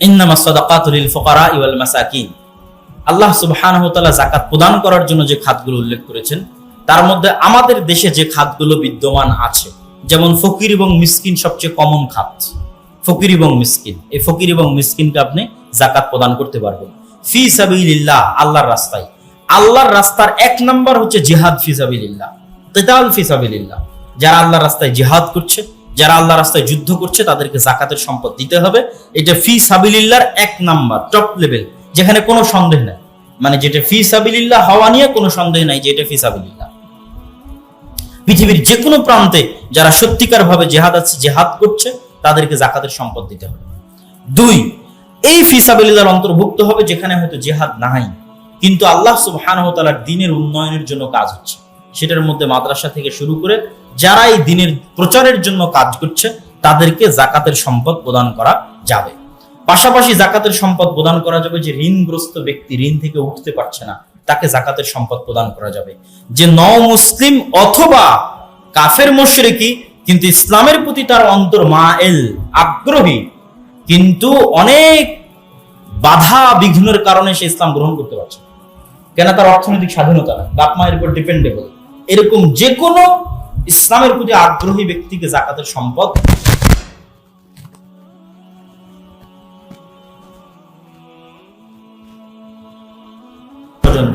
ইন্নামা সাদাকাতুল ফুকারা মাসাকিন। আল্লাহ প্রদান করার জন্য যে খাতগুলো উল্লেখ করেছেন, তার মধ্যে আমাদের দেশে যে খাতগুলো বিদ্যমান আছে, যেমন ফকির এবং মিসকিন সবচেয়ে কমন খাত। ফকির এবং মিসকিন, এই ফকির এবং মিসকিনকে আপনি জাকাত প্রদান করতে পারবেন। ফি সাবিলিল্লাহ, আল্লাহর রাস্তায়। আল্লাহর রাস্তার এক নাম্বার হচ্ছে জিহাদ ফি সাবিলিল্লাহ, কিতাল ফি সাবিলিল্লাহ। যারা আল্লাহর রাস্তায় জিহাদ করছে যারা আল্লাহর রাস্তায় যুদ্ধ করছে, তাদেরকে জাকাতের সম্পদ দিতে হবে। এটা ফি সাবিলিল্লাহর এক নাম্বার টপ লেভেল যেখানে কোনো সন্দেহ নাই। মানে যেটা ফি সাবিলিল্লাহ হওয়া নিয়ে কোনো সন্দেহ নাই যে এটা ফি সাবিলিল্লাহ। পৃথিবীর যে কোনো প্রান্তে যারা সত্যিকার ভাবে জেহাদ আছে, জেহাদ করছে, তাদেরকে জাকাতের সম্পদ দিতে হবে। দুই, এই ফিসাবিল্লার অন্তর্ভুক্ত হবে যেখানে হয়তো জেহাদ নাই। কিন্তু আল্লাহ সুবহানাহু তাআলার দিনের উন্নয়নের জন্য কাজ হচ্ছে। সেটার মধ্যে মাদ্রাসা থেকে শুরু করে যারা এই দিনের প্রচারের জন্য কাজ করছে, তাদেরকে জাকাতের সম্পদ প্রদান করা যাবে। পাশাপাশি জাকাতের সম্পদ প্রদান করা যাবে যে ঋণগ্রস্ত ব্যক্তি ঋণ থেকে উঠতে পারছে না, তাকে জাকাতের সম্পদ প্রদান করা যাবে। যে ন মুসলিম অথবা কাফের মুশরিকি কিন্তু ইসলামের প্রতি তার অন্তর মা এল আগ্রহী, কিন্তু অনেক বাধা বিঘ্নের কারণে সে ইসলাম গ্রহণ করতে পারছে কেন? তার অর্থনৈতিক স্বাধীনতা বাপ মায়ের উপর ডিপেন্ডেবল এরকম যে কোনো ইসলামের প্রতি আগ্রহী ব্যক্তিকে জাকাতের সম্পদ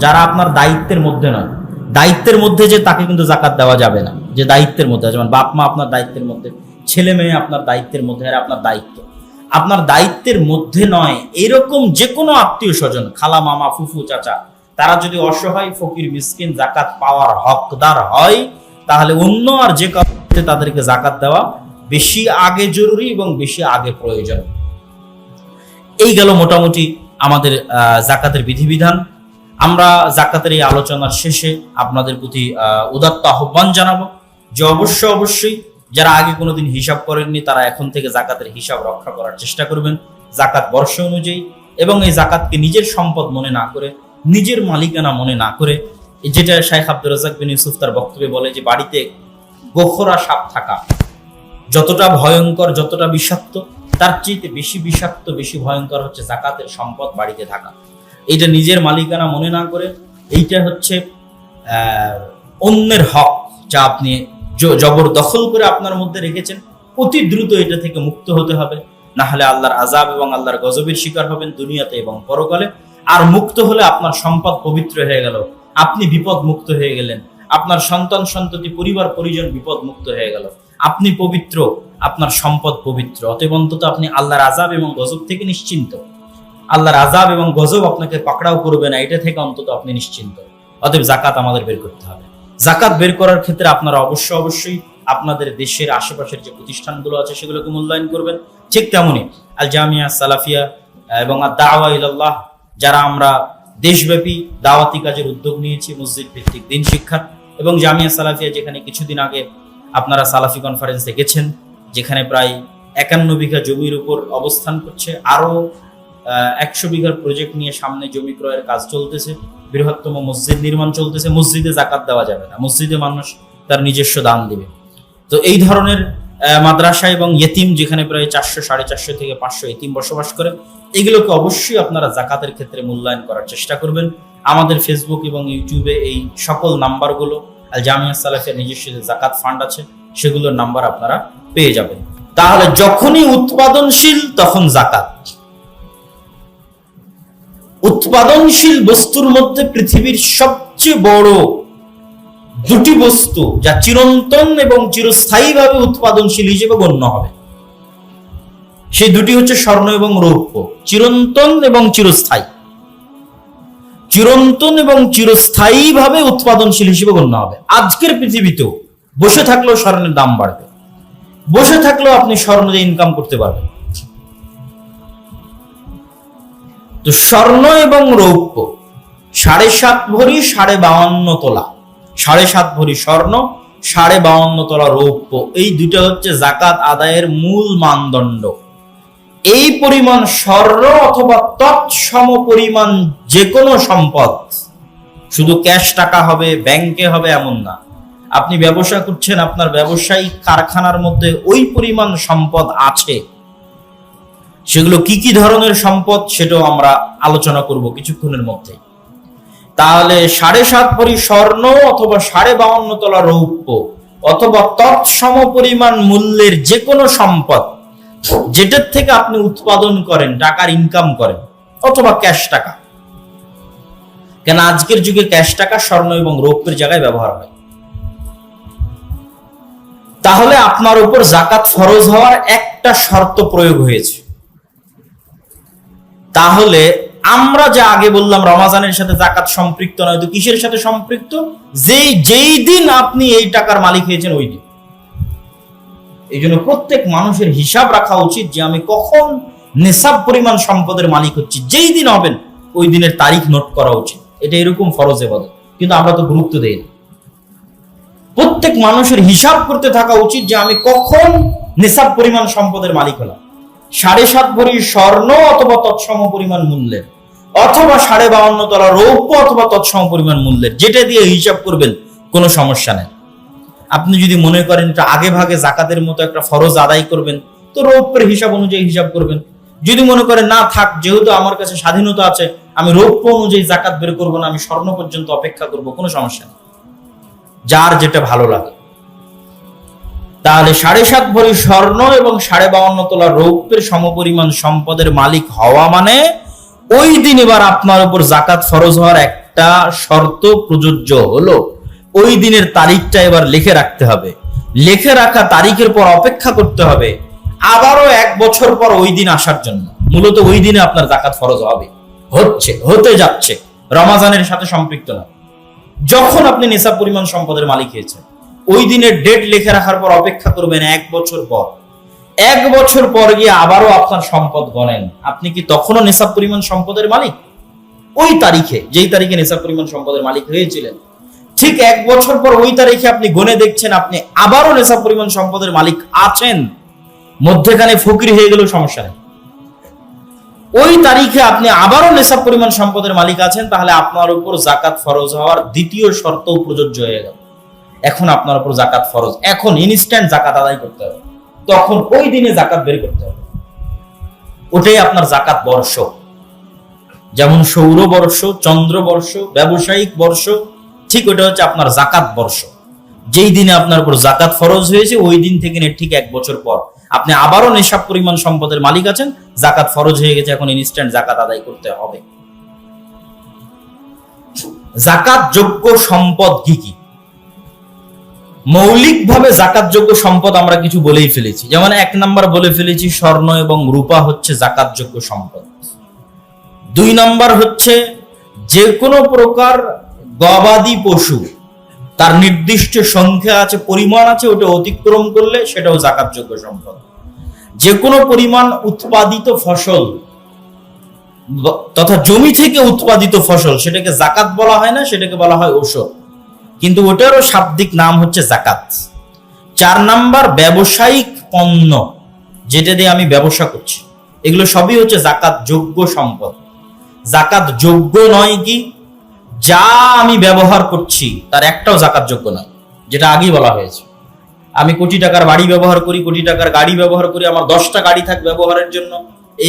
যারা আপনার দায়িত্বের মধ্যে নয়। দায়িত্বের মধ্যে যে তাকে কিন্তু জাকাত দেওয়া যাবে না। যে দায়িত্বের মধ্যে যেমন বাপ মা আপনার দায়িত্বের মধ্যে, ছেলে মেয়ে আপনার দায়িত্বের মধ্যে, এরা আপনার দায়িত্ব। আপনার দায়িত্বের মধ্যে নয়, এরকম যে কোনো আত্মীয় স্বজন, খালা, মামা, ফুফু, চাচা, তারা যদি অসহায়, ফকির, মিসকিন, জাকাত পাওয়ার হকদার হয় তাহলে অন্য আর যে কাউকে তাদেরকে জাকাত দেওয়া বেশি আগে জরুরি এবং বেশি আগে প্রয়োজন। এই গেল মোটামুটি আমাদের জাকাতের বিধিবিধান। আমরা জাকাতের এই আলোচনার শেষে আপনাদের প্রতি উদাত্ত আহ্বান জানাব যে অবশ্য অবশ্যই যারা আগে কোনোদিন হিসাব করেননি, তারা এখন থেকে জাকাতের হিসাব রক্ষা করার চেষ্টা করবেন, জাকাত বর্ষ অনুযায়ী এবং এই জাকাতকে নিজের সম্পদ মনে না করে, নিজের মালিকানা মনে না করে যেটা শাইখ আব্দুর রাজাক বিন ইউসুফ তার বক্তব্যে বলে যে বাড়িতে গোখরা সাপ থাকা যতটা ভয়ঙ্কর, যতটা বিষাক্ত, তার চেয়ে বেশি বিষাক্ত, বেশি ভয়ঙ্কর হচ্ছে জাকাতের সম্পদ বাড়িতে থাকা। এইটা নিজের মালিকানা মনে না করে এইটা হচ্ছে অন্যের হক যা আপনি জ- জবরদখল করে আপনার মধ্যে রেখেছেন। অতি দ্রুত এটা থেকে মুক্ত হতে হবে। না হলে আল্লাহর আজাব এবং আল্লাহর গজবের শিকার হবেন দুনিয়াতে এবং পরকালে। আর মুক্ত হলে আপনার সম্পদ পবিত্র হয়ে গেল। আপনি বিপদ মুক্ত হয়ে গেলেন। আপনার সন্তান, সন্ততি, পরিবার, পরিজন বিপদ মুক্ত হয়ে গেল। আপনি পবিত্র, আপনার সম্পদ পবিত্র। অতএব অন্তত আপনি আল্লাহর আজাব এবং গজব থেকে নিশ্চিন্ত। আল্লাহর আজাব এবং গজব আপনাকে পাকড়াও করবে না, এটা থেকে অন্তত আপনি নিশ্চিন্ত। অতএব জাকাত আমাদের বের করতে হবে। জাকাত বের করার ক্ষেত্রে আপনারা অবশ্যই অবশ্যই আপনাদের দেশের আশেপাশের যে প্রতিষ্ঠানগুলো আছে, সেগুলোকে মূল্যায়ন করবেন। ঠিক তেমনই আল জামিয়া সালাফিয়া এবং দাওয়া ইলাল্লাহ, যারা আমরা দেশব্যাপী দাওয়াতি কাজের উদ্যোগ নিয়েছি মসজিদ ভিত্তিক দিন শিক্ষা এবং জামিয়া সালাফিয়া, যেখানে কিছুদিন আগে আপনারা সালাফি কনফারেন্স দেখেছেন যেখানে প্রায় একান্ন বিঘা জমির উপর অবস্থান করছে। আরও একশো বিঘার প্রজেক্ট নিয়ে সামনে জমি ক্রয়ের কাজ চলতেছে, বৃহত্তম মসজিদ নির্মাণ চলতেছে। মসজিদে জাকাত দেওয়া যাবে না, মসজিদে মানুষ তার নিজস্ব দান দিবে। তো এই ধরনের মাদ্রাসা এবং ইয়েতিম, যেখানে প্রায় চারশো, সাড়ে চারশো থেকে পাঁচশো ইতিম বসবাস করে এগুলোকে অবশ্যই আপনারা জাকাতের ক্ষেত্রে মূল্যায়ন করার চেষ্টা করবেন। আমাদের ফেসবুক এবং ইউটিউবে এই সকল নাম্বারগুলো, আল জামিয়া সালাফের নিজস্ব যে জাকাত ফান্ড আছে, সেগুলোর নাম্বার আপনারা পেয়ে যাবেন। তাহলে যখনই উৎপাদনশীল তখন জাকাত। উৎপাদনশীল বস্তুর মধ্যে পৃথিবীর সবচেয়ে বড় দুটি বস্তু, যা চিরন্তন এবং চিরস্থায়ীভাবে উৎপাদনশীল হিসেবে গণ্য হবে। সেই দুটি হচ্ছে স্বর্ণ এবং রৌপ্য, চিরন্তন এবং চিরস্থায়ী। চিরন্তন এবং চিরস্থায়ীভাবে উৎপাদনশীল হিসেবে গণ্য হবে। আজকের পৃথিবীতেও বসে থাকলেও স্বর্ণের দাম বাড়বে। বসে থাকলেও আপনি স্বর্ণ দিয়ে ইনকাম করতে পারবেন। তো স্বর্ণ এবং রৌপ্য, সাড়ে সাত ভরি, সাড়ে বাউান্ন তোলা। সাড়ে সাত ভরি স্বর্ণ, সাড়ে বাউান্ন তোলা রৌপ্য। এই দুটো হচ্ছে জাকাত আদায়ের মূল মানদণ্ড। এই পরিমাণ স্বর্ণ অথবা তৎসম পরিমাণ যে কোনো সম্পদ, শুধু ক্যাশ টাকা হবে, ব্যাংকে হবে এমন না। আপনি ব্যবসা করছেন, আপনার ব্যবসায়িক কারখানার মধ্যে ওই পরিমাণ সম্পদ আছে। সেগুলো কি কি ধরনের সম্পদ সেটাও আমরা আলোচনা করব কিছুক্ষণের মধ্যে। তাহলে সাড়ে সাত ভরি স্বর্ণ অথবা সাড়ে বাউন্ন তলা রৌপ্য অথবা তৎসম পরিমাণ মূল্যের যে কোনো সম্পদ যেটার থেকে আপনি উৎপাদন করেন, টাকার ইনকাম করেন, অথবা ক্যাশ টাকা। কেন আজকের যুগে ক্যাশ টাকা স্বর্ণ এবং রৌপ্যের জায়গায় ব্যবহার হয়। তাহলে আপনার উপর জাকাত ফরজ হওয়ার একটা শর্ত প্রয়োগ হয়েছে। তাহলে আমরা যা আগে বললাম, রমাজানের সাথে জাকাত সম্পৃক্ত নয়, তো কিসের সাথে সম্পৃক্ত? যেই যেই দিন আপনি এই টাকার মালিক হয়েছেন, ওই দিন। এই জন্য প্রত্যেক মানুষের হিসাব রাখা উচিত যে আমি কখন নেশাব পরিমাণ সম্পদের মালিক হচ্ছি। যেই দিন হবেন, ওই দিনের তারিখ নোট করা উচিত। এটা এরকম ফরজে বলে কিন্তু আমরা তো গুরুত্ব দেই না। প্রত্যেক মানুষের হিসাব করতে থাকা উচিত যে আমি কখন নেশাব পরিমাণ সম্পদের মালিক হলাম। সাড়ে সাত ভরি স্বর্ণ অথবা তৎসম পরিমাণ মূল্যের, অথবা সাড়ে বাউন্ন তলা রৌপ্য অথবা তৎসম পরিমাণ মূল্যের, যেটা দিয়ে হিসাব করবেন, কোনো সমস্যা নেই। আপনি যদি মনে করেন এটা আগে ভাগে জাকাতের মতো একটা ফরজ আদায় করবেন, তো রৌপ্যের হিসাব অনুযায়ী হিসাব করবেন। যদি মনে করেন, না, থাক, যেহেতু আমার কাছে স্বাধীনতা আছে, আমি রৌপ্য অনুযায়ী জাকাত বের করব না, আমি স্বর্ণ পর্যন্ত অপেক্ষা করব কোনো সমস্যা নেই। যার যেটা ভালো লাগে। তাহলে সাড়ে সাত ভরি স্বর্ণ এবং সাড়ে বাউন্ন তোলা রৌপ্যের সমপরিমাণ সম্পদের মালিক হওয়া মানে ওই দিন এবার আপনার উপর জাকাত ফরজ হওয়ার একটা শর্ত প্রযোজ্য হলো। ওই দিনের তারিখটা এবার লিখে রাখতে হবে। লিখে রাখা তারিখের পর অপেক্ষা করতে হবে আবারও এক বছর পর ওই দিন আসার জন্য। মূলত ওই দিনে আপনার জাকাত ফরজ হবে। হচ্ছে, হতে যাচ্ছে। রমাজানের সাথে সম্পৃক্ত না। যখন আপনি নেশা পরিমাণ সম্পদের মালিক হয়েছেন, ওই দিনের ডেট লিখে রাখার পর অপেক্ষা করবেন এক বছর পর। এক বছর পর গিয়ে আবারও আপনার সম্পদ গণেন আপনি কি তখনও নেশাব পরিমাণ সম্পদের মালিক? ওই তারিখে, যেই তারিখে নেশাব পরিমাণ সম্পদের মালিক হয়েছিলেন ঠিক এক বছর পর ওই তারিখে আপনি গনে দেখছেন, আপনি আবারও নেশাব পরিমাণ সম্পদের মালিক আছেন। মধ্যেখানে ফকির হয়ে গেলেও সমস্যা নেই। ওই তারিখে আপনি আবারও নেশাব পরিমাণ সম্পদের মালিক আছেন, তাহলে আপনার উপর জাকাত ফরজ হওয়ার দ্বিতীয় শর্তও প্রযোজ্য হয়ে গেল। এখন আপনার উপর জাকাত ফরজ। এখন ইনস্ট্যান্ট জাকাত আদায় করতে হবে। তখন ওই দিনে জাকাত বের করতে হবে। ওটাই আপনার জাকাত বর্ষ। যেমন সৌর বর্ষ, চন্দ্র বর্ষ, ব্যবসায়িক বর্ষ ঠিক ওটা হচ্ছে আপনার জাকাত বর্ষ। যেই দিনে আপনার উপর জাকাত ফরজ হয়েছে, ওই দিন থেকে ঠিক এক বছর পর। আপনি আবারও নেশাব পরিমাণ সম্পদের মালিক আছেন, জাকাত ফরজ হয়ে গেছে, এখন ইনস্ট্যান্ট জাকাত আদায় করতে হবে। জাকাত যোগ্য সম্পদ কি কি? মৌলিকভাবে জাকাত যোগ্য সম্পদ আমরা কিছু বলেই ফেলেছি। যেমন এক নাম্বার বলে ফেলেছি, স্বর্ণ এবং রূপা হচ্ছে জাকাত যোগ্য সম্পদ। দুই নাম্বার হচ্ছে, যে কোনো প্রকার গবাদি পশু, তার নির্দিষ্ট সংখ্যা আছে, পরিমাণ আছে, ওটা অতিক্রম করলে সেটাও জাকাতযোগ্য সম্পদ। যে কোনো পরিমাণ উৎপাদিত ফসল তথা জমি থেকে উৎপাদিত ফসল, সেটাকে জাকাত বলা হয় না, সেটাকে বলা হয় ঔষধ। কিন্তু ওটারও শাব্দিক নাম হচ্ছে জাকাত। চার নাম্বার, ব্যবসায়িক পণ্য, যেটা দিয়ে আমি ব্যবসা করছি। এগুলো সবই হচ্ছে জাকাত যোগ্য সম্পদ। জাকাত যোগ্য নয় কি? যা আমি ব্যবহার করছি, তার একটাও জাকাত যোগ্য নয় যেটা আগেই বলা হয়েছে। আমি কোটি টাকার বাড়ি ব্যবহার করি, কোটি টাকার গাড়ি ব্যবহার করি, আমার দশটা গাড়ি থাক ব্যবহারের জন্য,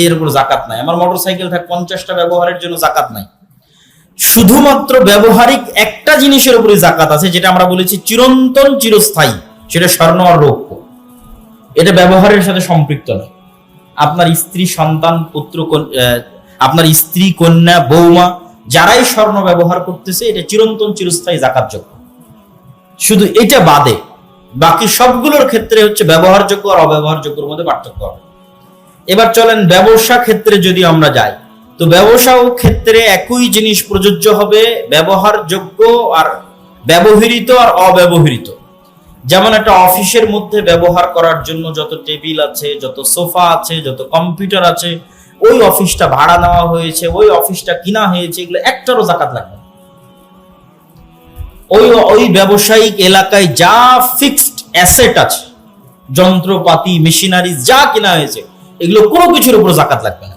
এর উপর জাকাত নাই। আমার মোটর সাইকেল থাক পঞ্চাশটা ব্যবহারের জন্য জাকাত নাই। শুধুমাত্র ব্যবহারিক একটা জিনিসের উপরে জাকাত আছে, যেটা আমরা বলেছি চিরন্তন, চিরস্থায়ী, সেটা স্বর্ণ আর রৌপ্য। এটা ব্যবহারের সাথে সম্পৃক্ত নয় আপনার স্ত্রী, সন্তান, পুত্র আপনার স্ত্রী, কন্যা, বৌমা যারাই স্বর্ণ ব্যবহার করতেছে, এটা চিরন্তন চিরস্থায়ী জাকাতযোগ্য শুধু এটা বাদে, বাকি সবগুলোর ক্ষেত্রে হচ্ছে ব্যবহারযোগ্য আর অব্যবহারযোগ্যের মধ্যে পার্থক্য হবে। এবার চলেন ব্যবসা ক্ষেত্রে যদি আমরা যাই, তো ব্যবসা ও ক্ষেত্রে একই জিনিস প্রযোজ্য হবে, ব্যবহারযোগ্য আর ব্যবহৃত আর অব্যবহৃত। যেমন একটা অফিসের মধ্যে ব্যবহার করার জন্য যত টেবিল আছে, যত সোফা আছে, যত কম্পিউটার আছে ওই অফিসটা ভাড়া নেওয়া হয়েছে, ওই অফিসটা কিনা হয়েছে, এগুলো একটারও জাকাত লাগবে। ওই ওই ব্যবসায়িক এলাকায় যা ফিক্সড অ্যাসেট আছে, যন্ত্রপাতি মেশিনারি যা কিনা হয়েছে, এগুলো কোনো কিছুর উপর জাকাত লাগবে না।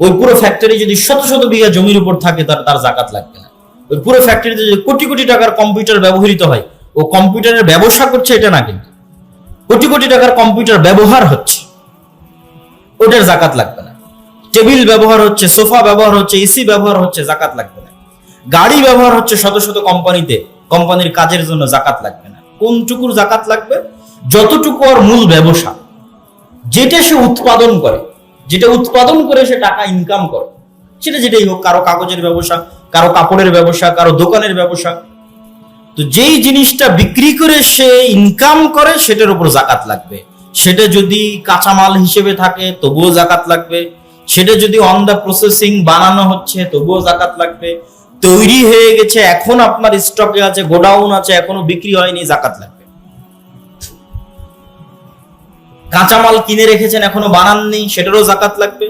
ওই পুরো ফ্যাক্টরি যদি শত শত বিঘা জমির উপর থাকে, তার তার জাকাত লাগবে না। ওই পুরো ফ্যাক্টরিতে যদি কোটি কোটি টাকার কম্পিউটার ব্যবহৃত হয়, ও কম্পিউটারের ব্যবসা করছে, এটা না কিন্তু। কোটি কোটি টাকার কম্পিউটার ব্যবহার হচ্ছে। ওটার জাকাত লাগবে না। টেবিল ব্যবহার হচ্ছে, সোফা ব্যবহার হচ্ছে, এসি ব্যবহার হচ্ছে, জাকাত লাগবে না। গাড়ি ব্যবহার হচ্ছে, শত শত কোম্পানিতে, কোম্পানির কাজের জন্য জাকাত লাগবে না। কোনটুকুর জাকাত লাগবে? যতটুকু ওর মূল ব্যবসা, যেটা সে উৎপাদন করে, যেটা উৎপাদন করে সে টাকা ইনকাম করে, সেটা যেটাই হোক, কারও কাগজের ব্যবসা, কারও কাপড়ের ব্যবসা, কারও দোকানের ব্যবসা। তো যেই জিনিসটা বিক্রি করে সে ইনকাম করে, সেটার উপর জাকাত লাগবে। সেটা যদি কাঁচামাল হিসেবে থাকে, তবুও জাকাত লাগবে। সেটা যদি অন দা প্রসেসিং বানানো হচ্ছে, তবুও জাকাত লাগবে। তৈরি হয়ে গেছে, এখন আপনার স্টকে আছে গোডাউন আছে, এখনও বিক্রি হয়নি, জাকাত লাগবে। কাঁচামাল কিনে রেখেছেন, এখনও বানাননি, সেটারও জাকাত লাগবে।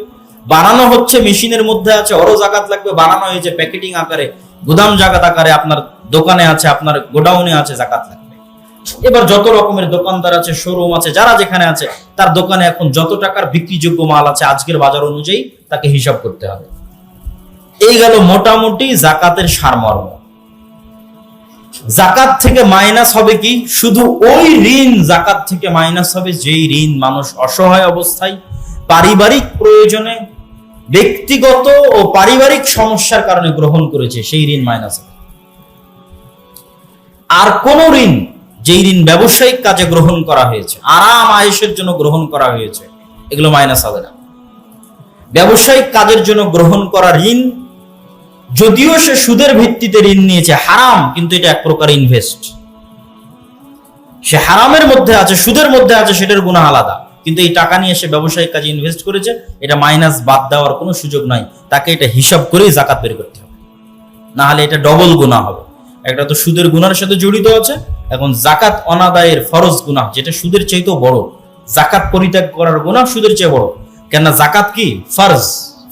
বানানো হচ্ছে, মেশিনের মধ্যে আছে, ওরও জাকাত লাগবে। বানানো হয়েছে, প্যাকেটিং আকারে, গুদাম জাকাত আকারে আপনার দোকানে আছে, আপনার গোডাউনে আছে, জাকাত লাগবে। এবার যত রকমের দোকানদার আছে শোরুম আছে, যারা যেখানে আছে, তার দোকানে এখন যত টাকার বিক্রিযোগ্য মাল আছে আজকের বাজার অনুযায়ী তাকে হিসাব করতে হবে। এই গেল মোটামুটি জাকাতের সারমর্ম। জাকাত থেকে মাইনাস হবে কি? শুধু ওই ঋণ জাকাত থেকে মাইনাস হবে, যেই ঋণ মানুষ অসহায় অবস্থায়, পারিবারিক প্রয়োজনে, ব্যক্তিগত ও পারিবারিক সমস্যার কারণে গ্রহণ করেছে, সেই ঋণ মাইনাস হবে। আর কোন ঋণ যেই ঋণ ব্যবসায়িক কাজে গ্রহণ করা হয়েছে, আরাম আয়েসের জন্য গ্রহণ করা হয়েছে, এগুলো মাইনাস হবে না। ব্যবসায়িক কাজের জন্য গ্রহণ করা ঋণ, যদিও সে সুদের ভিত্তিতে ঋণ নিয়েছে, হারাম, কিন্তু এটা এক প্রকার ইনভেস্ট সে হারামের মধ্যে আছে, সুদের মধ্যে আছে, সেটার গুণা আলাদা। কিন্তু এই টাকা নিয়ে সে ব্যবসায়িক কাজে ইনভেস্ট করেছে, এটা মাইনাস বাদ দেওয়ার কোনো সুযোগ নাই। তাকে এটা হিসাব করেই জাকাত বের করতে হবে। না হলে এটা ডবল গুণা হবে। একটা তো সুদের গুণার সাথে জড়িত আছে, এখন জাকাত অনাদায়ের ফরজ গুণা যেটা সুদের চাইতেও বড়। জাকাত পরিত্যাগ করার গুণা সুদের চেয়ে বড়। কেন জাকাত কি? ফরজ।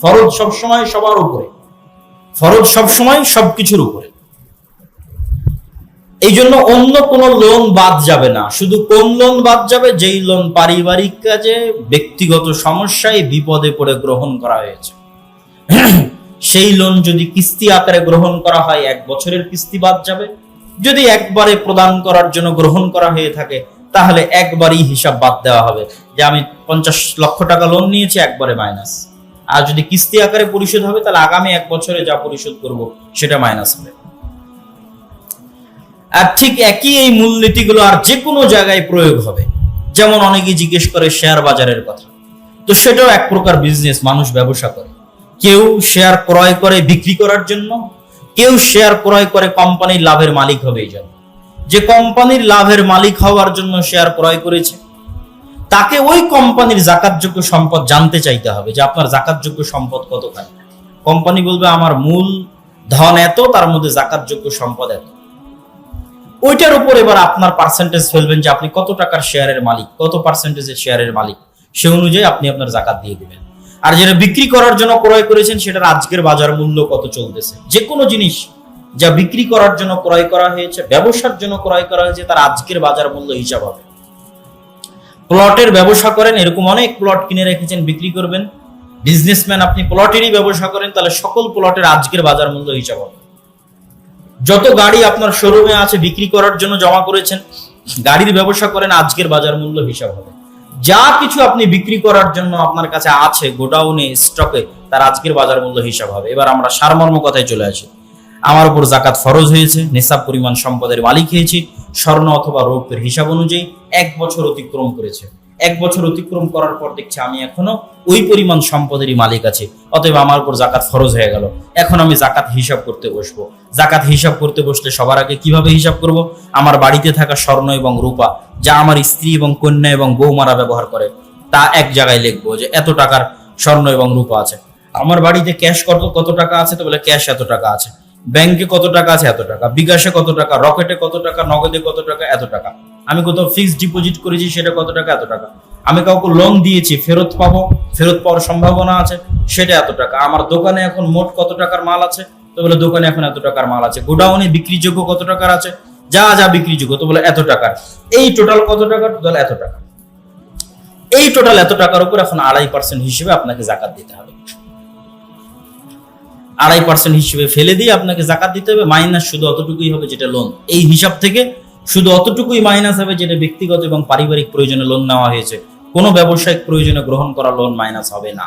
ফরজ সবসময় সবার উপরে। ফরজ সবসময় সবকিছুর উপরে। এই জন্য অন্য কোন লোন বাদ যাবে না। শুধু কোন লোন বাদ যাবে? যেই লোন পারিবারিক কাজে, ব্যক্তিগত সমস্যায় বিপদে পড়ে গ্রহণ করা হয়েছে। সেই লোন যদি কিস্তি আকারে গ্রহণ করা হয়, এক বছরের কিস্তি বাদ যাবে। যদি একবারে প্রদান করার জন্য গ্রহণ করা হয়ে থাকে, তাহলে একবারই হিসাব বাদ দেওয়া হবে যে আমি পঞ্চাশ লক্ষ টাকা লোন নিয়েছি, একবারে মাইনাস। আর যদি কিস্তি আকারে পরিশোধ হবে, তাহলে আগামী এক বছরে যা পরিশোধ করব, সেটা মাইনাস হবে। আর ঠিক একই এই মূলনীতিগুলো আর যে কোনো জায়গায় প্রয়োগ হবে। যেমন অনেকে জিজ্ঞেস করে শেয়ার বাজারের কথা। তো সেটাও এক প্রকার বিজনেস মানুষ ব্যবসা করে। কেউ শেয়ার ক্রয় করে, বিক্রি করার জন্য, কেউ শেয়ার ক্রয় করে কোম্পানির লাভের মালিক হবে এই জন্য। যে কোম্পানির লাভের মালিক হওয়ার জন্য শেয়ার ক্রয় করেছে, তাকে ওই কোম্পানির জাকাতযোগ্য সম্পদ জানতে চাইতে হবে যে আপনার জাকাতযোগ্য সম্পদ কতখানি। কোম্পানি বলবে, আমার মূল ধন এত, তার মধ্যে জাকাতযোগ্য সম্পদ এত। ওইটার উপর এবার আপনার পার্সেন্টেজ ফেলবেন যে আপনি কত টাকার শেয়ারের মালিক, কত পার্সেন্টেজের শেয়ারের মালিক। সে অনুযায়ী আপনি আপনার জাকাত দিয়ে দিবেন। আর যেটা বিক্রি করার জন্য ক্রয় করেছেন, সেটার আজকের বাজার মূল্য কত চলতেছে? যে কোনো জিনিস যা বিক্রি করার জন্য ক্রয় করা হয়েছে, ব্যবসার জন্য ক্রয় করা হয়েছে, তার আজকের বাজার মূল্য হিসাব হবে। প্লটের ব্যবসা করেন, এরকম অনেক প্লট কিনে রেখেছেন, বিক্রি করবেন। বিজনেসম্যান আপনি প্লটেরই ব্যবসা করেন, তাহলে সকল প্লটের আজকের বাজার মূল্য হিসাব হবে। যত গাড়ি আপনার শোরুমে আছে, বিক্রি করার জন্য জমা করেছেন, গাড়ির ব্যবসা করেন, আজকের বাজার মূল্য হিসাব হবে। যা কিছু আপনি বিক্রি করার জন্য আপনার কাছে আছে গোডাউনে, স্টকে, তার আজকের বাজার মূল্য হিসাব হবে। এবার আমরা সারমর্ম কথায় চলে আসি। আমার উপর জাকাত ফরজ হয়েছে, নিসাব পরিমাণ সম্পদের মালিক হয়েছি, স্বর্ণ অথবা রৌপ্যের হিসাব অনুযায়ী এক বছর অতিক্রম করেছে। এক বছর অতিক্রম করার পর দেখছি আমি এখনও ওই পরিমাণ সম্পদেরই মালিক আছে। অতএব আমার উপর জাকাত ফরজ হয়ে গেল। এখন আমি জাকাত হিসাব করতে বসবো। জাকাত হিসাব করতে বসলে সবার আগে কীভাবে হিসাব করব? আমার বাড়িতে থাকা স্বর্ণ এবং রূপা, যা আমার স্ত্রী এবং কন্যা এবং বৌমারা ব্যবহার করে, তা এক জায়গায় লিখব যে এত টাকার স্বর্ণ এবং রূপা আছে। আমার বাড়িতে ক্যাশ কত কত টাকা আছে তো বলে ক্যাশ এত টাকা আছে। ব্যাংকে কত টাকা আছে এত টাকা, বিকাশে কত টাকা রকেটে কত টাকা, নগদে কত টাকা, এত টাকা। আমি কোথাও ফিক্সড ডিপোজিট করেছি, সেটা কত টাকা? এত টাকা। আমি কাউকে লোন দিয়েছি, ফেরত পাবো, ফেরত পাওয়ার সম্ভাবনা আছে, সেটা এত টাকা। আমার দোকানে এখন মোট কত টাকার মাল আছে? তো বলে, দোকানে এখন এত টাকার মাল আছে। গোডাউনে বিক্রিযোগ্য কত টাকার আছে? যা যা বিক্রিযোগ্য। তো বলে, এত টাকার। এই টোটাল কত টাকা টোটাল এত টাকা। এই টোটাল এত টাকার উপর এখন আড়াই পার্সেন্ট হিসেবে আপনাকে জাকাত দিতে হবে। আড়াই পার্সেন্ট হিসেবে ফেলে দিয়ে আপনাকে জাকাত দিতে হবে। মাইনাস শুধু অতটুকুই হবে যেটা লোন এই হিসাব থেকে শুধু অতটুকুই মাইনাস হবে যেটা ব্যক্তিগত এবং পারিবারিক প্রয়োজনে লোন নেওয়া হয়েছে। কোনো ব্যবসায়িক প্রয়োজনে গ্রহণ করা লোন মাইনাস হবে না।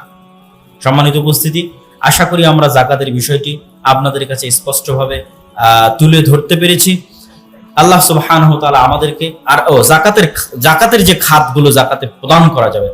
সম্মানিত উপস্থিতি, আশা করি আমরা জাকাতের বিষয়টি আপনাদের কাছে স্পষ্টভাবে তুলে ধরতে পেরেছি। আল্লাহ সুবহানাহু ওয়া তাআলা আমাদেরকে আর, ও, জাকাতের জাকাতের যে খাতগুলো জাকাতে প্রদান করা যাবে